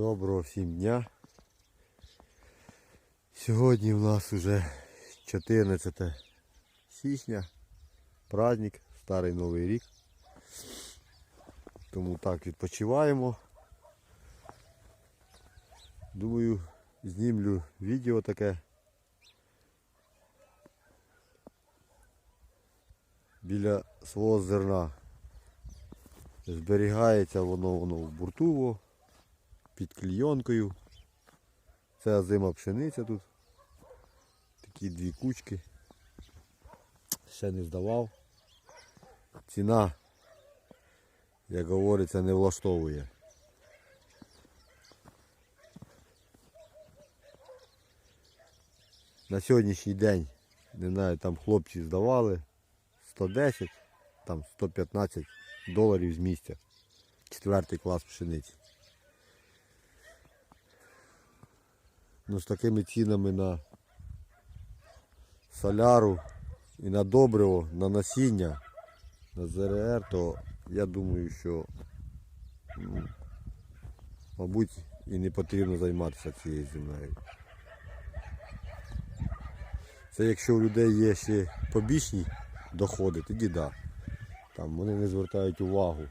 Доброго всім дня. Сьогодні у нас вже 14 січня, праздник, старий новий рік. Тому так відпочиваємо. Думаю, знімлю відео таке. Біля свого зерна. Зберігається воно воно в бурту під клійонкою. Це озима пшениця тут. Такі дві кучки. Ще не здавав. Ціна, як говориться, не влаштовує. На сьогоднішній день, не знаю, там хлопці здавали 110, там 115 доларів з місця. Четвертий клас пшениці. Ну, з такими цінами на соляру і на добриво, на насіння, на ЗРР, то я думаю, що ну, мабуть і не потрібно займатися цією землею. Це якщо у людей є ще побічні доходи, тоді да. Там вони не звертають увагу.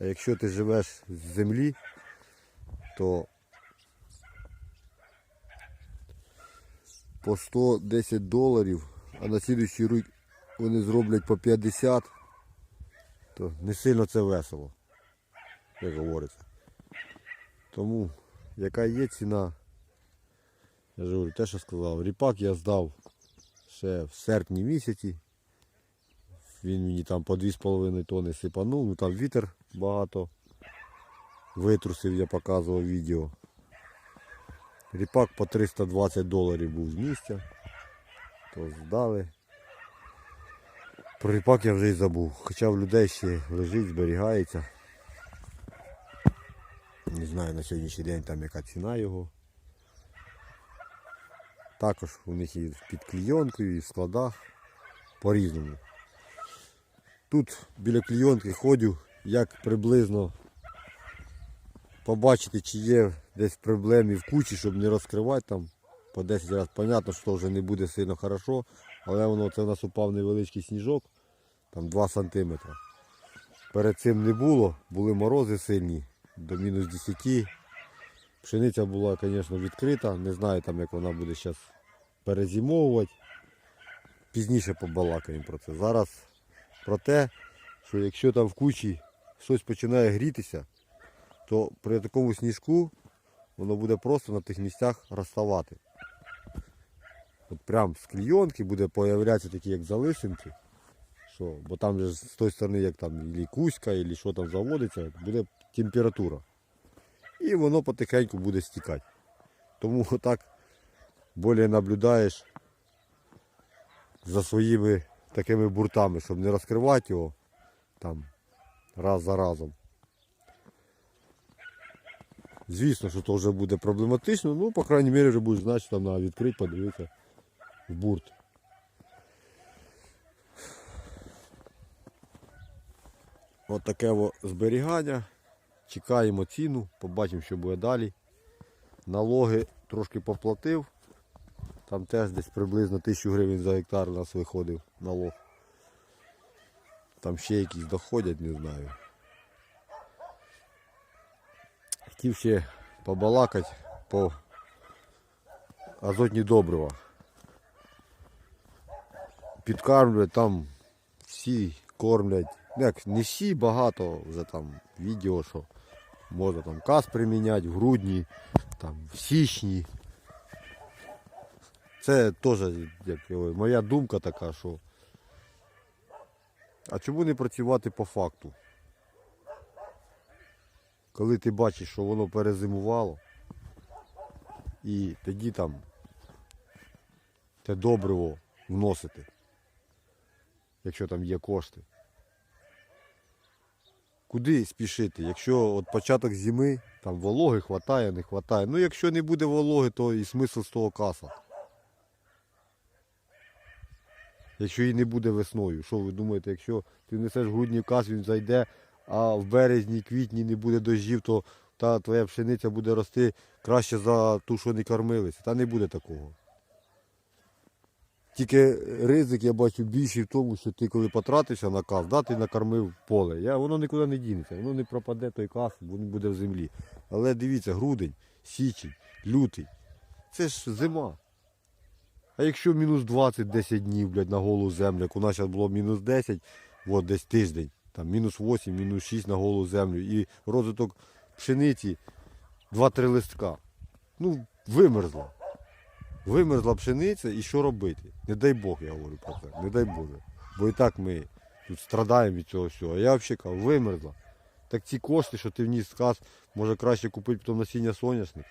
А якщо ти живеш з землі, то по 110 доларів, а на слідуючий рік вони зроблять по 50, то не сильно це весело, як говориться. Тому яка є ціна, я ж говорю, те, що сказав, ріпак я здав ще в серпні місяці. Він мені там по 2,5 тонни сипанув, ну там вітер багато. Витрусив, я показував відео. Ріпак по 320 доларів був з місця. То здали. Про ріпак я вже й забув. Хоча в людей ще лежить, зберігається. Не знаю на сьогоднішній день там яка ціна його. Також у них і під клійонкою, і в складах. По-різному. Тут біля клійонки ходю, як приблизно побачити, чи є десь проблеми в кучі, щоб не розкривати там по 10 разів. Понятно, що вже не буде сильно хорошо, але воно це у нас упав невеличкий сніжок, там 2 см. Перед цим не було, були морози сильні, до мінус 10. Пшениця була, звісно, відкрита. Не знаю, там, як вона буде зараз перезимовувати. Пізніше побалакаємо про це. Зараз про те, що якщо там в кучі щось починає грітися, то при такому сніжку воно буде просто на тих місцях розставати. От прям з клійонки буде появлятися такі як залишинки. Що, бо там же з тої сторони, як там і кузька, і що там заводиться, буде температура. І воно потихеньку буде стікати. Тому отак більше наблюдаєш за своїми такими буртами, щоб не розкривати його там раз за разом. Звісно, що то вже буде проблематично, ну, по крайній мірі, вже будеш знати, що там треба відкрити, подивитися в бурт. От таке зберігання. Чекаємо ціну, побачимо, що буде далі. Налоги трошки поплатив. Там теж десь приблизно 1000 гривень за гектар у нас виходив налог. Там ще якісь доходять, не знаю. Хотів ще побалакати по азотні добрива. Підкармлюють там всі кормлять. Ну, Як не всі, багато вже там відео, що можна там каз приміняти в грудні, там в січні. Це теж як моя думка така, що а чому не працювати по факту? Коли ти бачиш, що воно перезимувало, і тоді там те добриво вносити, якщо там є кошти. Куди спішити? Якщо от початок зими, там вологи хватає, не хватає. Ну якщо не буде вологи, то і смисл з того каса. Якщо її не буде весною. Що ви думаєте, якщо ти несеш грудні кас, він зайде, а в березні, квітні не буде дощів, то та твоя пшениця буде рости краще за ту, що не кормилися. Та не буде такого. Тільки ризик я бачу більший в тому, що ти коли потратишся на каз, да, ти накормив поле. Я, воно нікуди не дінеться, воно не пропаде той каз, він буде в землі. Але дивіться, грудень, січень, лютий. Це ж зима. А якщо мінус 20 10 днів, блядь, на голу землю, як у нас зараз було мінус 10, от десь тиждень, там мінус 8, мінус 6 на голу землю, і розвиток пшениці 2-3 листка. Ну, вимерзла. Вимерзла пшениця і що робити? Не дай Бог, я говорю про це. Не дай Боже. Бо і так ми тут страдаємо від цього всього. А я взагалі кажу, вимерзла. Так ці кошти, що ти вніс сказ, може краще купити потім насіння соняшника.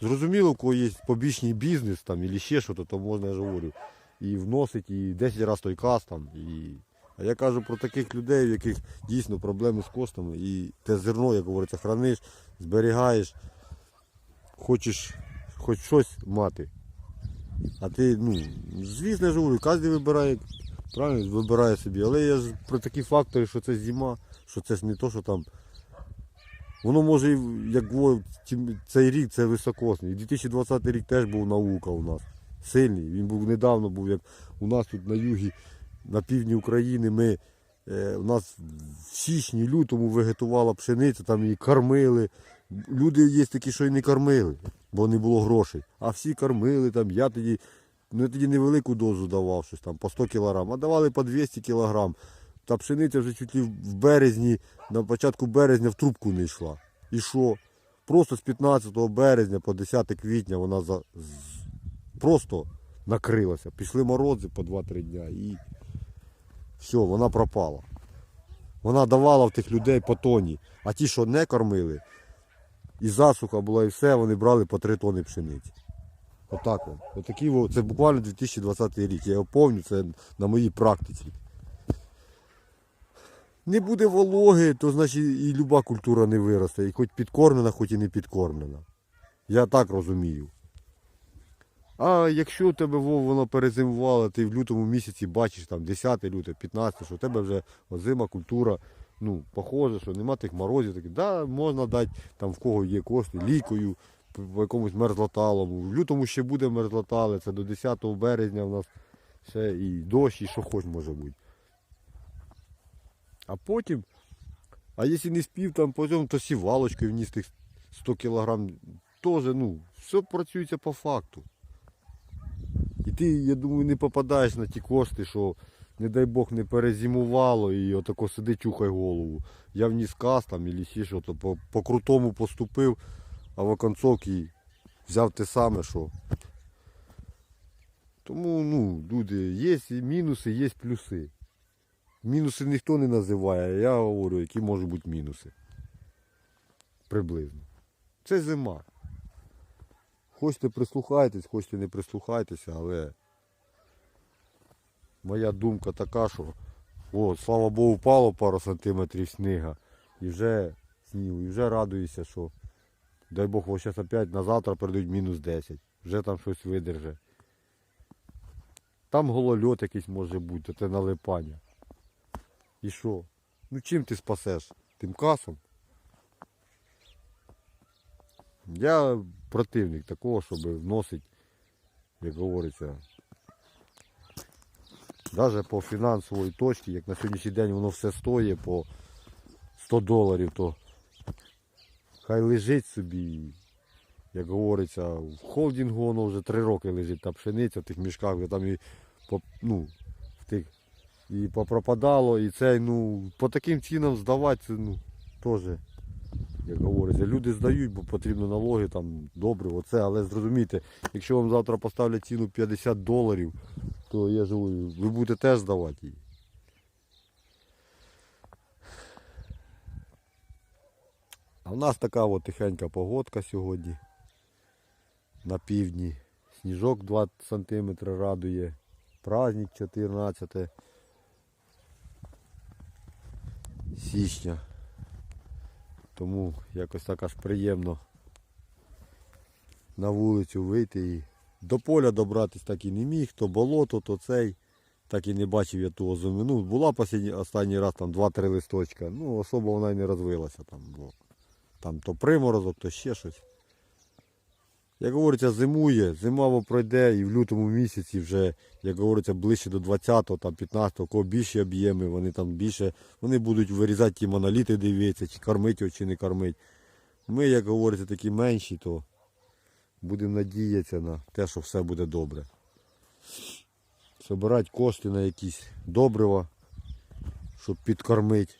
Зрозуміло, у кого є побічний бізнес там, або ще щось, то можна, я ж говорю, і вносить, і 10 разів той каз там. І... А я кажу про таких людей, в яких дійсно проблеми з коштами. І те зерно, як говориться, храниш, зберігаєш, хочеш хоч щось мати. А ти, ну, звісно, я ж говорю, кожен вибирає, правильно, вибирає собі. Але я ж про такі фактори, що це зима, що це ж не то, що там. Воно може, як цей рік це високосний. І 2020 рік теж був наука у нас. Сильний. Він був недавно, був як у нас тут на югі, на півдні України. Ми, е, у нас в січні, лютому вегетувала пшениця, там її кормили. Люди є такі, що і не кормили, бо не було грошей. А всі кормили там. Я тоді, ну я тоді невелику дозу давав, щось там по 100 кг, а давали по 200 кг. Та пшениця вже чуть ли в березні, на початку березня в трубку не йшла. І що? Просто з 15 березня по 10 квітня вона просто накрилася. Пішли морози по 2-3 дня і все, вона пропала. Вона давала в тих людей по тоні. А ті, що не кормили, і засуха була, і все, вони брали по 3 тони пшениці. Отак от. Отакі, це буквально 2020 рік. Я його пам'ятаю, це на моїй практиці. Не буде вологи, то значить і люба культура не виросте. І хоч підкормлена, хоч і не підкормлена. Я так розумію. А якщо тебе Вов, воно перезимувало, ти в лютому місяці бачиш там 10 люте, 15, що у тебе вже озима культура, ну, похоже, що нема тих морозів, таких, да, можна дати там в кого є кошти, лікою, по по якомусь мерзлоталому. В лютому ще буде мерзлотале, це до 10 березня в нас ще і дощ, і що хоч може бути. А потім, а якщо не спів там потім, то сівалочкою вніс тих 100 кілограм, теж, ну, все працюється по факту. Ти, я думаю, не попадаєш на ті кошти, що, не дай Бог, не перезимувало і отако сиди, чухай голову. Я вніс каз там і ще що, то по, по крутому поступив, а в оконцовці взяв те саме, що. Тому, ну, люди, є мінуси, є плюси. Мінуси ніхто не називає, а я говорю, які можуть бути мінуси. Приблизно. Це зима. Хочете прислухайтесь, хочете не прислухайтеся, але моя думка така, що о, слава Богу, впало пару сантиметрів сніга і вже снігу, і вже радуюся, що дай Бог, ось зараз опять на завтра передають мінус 10. Вже там щось видерже. Там голольот якийсь може бути, це налипання. І що? Ну чим ти спасеш? Тим касом? Я противник такого, щоб вносити, як говориться, навіть по фінансовій точці, як на сьогоднішній день воно все стоїть по 100 доларів, то хай лежить собі, як говориться, в холдингу воно вже 3 роки лежить, та пшениця в тих мішках, вже там і ну, в тих і попропадало, і це, ну, по таким цінам здавати, ну, теж, як говориться, люди здають, бо потрібно налоги, там, добре, оце, але зрозумійте, якщо вам завтра поставлять ціну 50 доларів, то я ж говорю, ви будете теж здавати її. А в нас така от тихенька погодка сьогодні. На півдні. Сніжок 2 см радує. Праздник 14 січня. Тому якось так аж приємно на вулицю вийти і до поля добратись так і не міг, то болото, то цей. Так і не бачив я ту зими. Ну, була останній раз там 2-3 листочка. Ну, особо вона і не розвилася там. Бо там то приморозок, то ще щось. Як говориться, зимує, зима пройде і в лютому місяці вже, як говориться, ближче до 20-го, там 15-го, кого більші об'єми, вони там більше, вони будуть вирізати ті моноліти, дивитися, чи кормить його, чи не кормить. Ми, як говориться, такі менші, то будемо надіятися на те, що все буде добре. Собирати кошти на якісь добрива, щоб підкормити,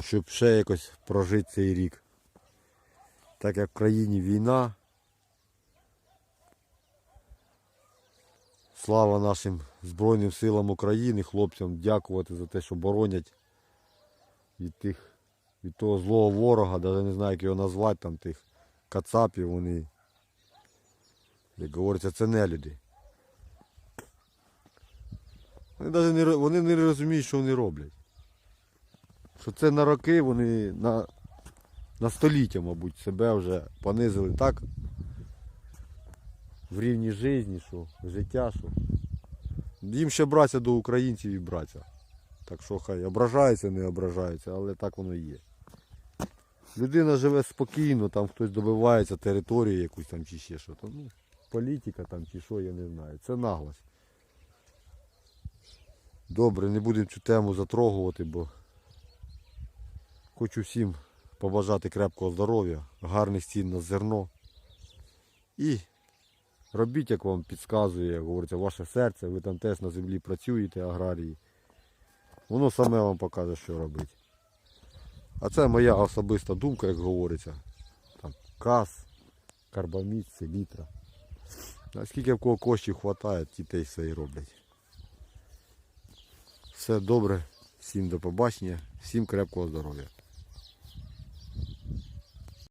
щоб ще якось прожити цей рік. Так як в країні війна. Слава нашим Збройним силам України, хлопцям дякувати за те, що боронять від тих, від того злого ворога, навіть не знаю, як його назвати, там тих кацапів, вони, як говориться, це не люди. Вони, навіть не, вони не розуміють, що вони роблять. Що це на роки вони на, на століття, мабуть, себе вже понизили так в рівні житті, що життя, що. Їм ще братися до українців і братися. Так що хай ображаються, не ображаються, але так воно і є. Людина живе спокійно, там хтось добивається території якусь там чи ще що. Ну, політика там чи що, я не знаю. Це наглость. Добре, не будемо цю тему затрогувати, бо хочу всім побажати крепкого здоров'я, гарних цін на зерно. І робіть, як вам підказує, як говориться, ваше серце, ви там теж на землі працюєте, аграрії. Воно саме вам покаже, що робити. А це моя особиста думка, як говориться. Там каз, карбамід, селітра. А скільки в кого коштів вистачає, ті те все і роблять. Все добре, всім до побачення, всім крепкого здоров'я.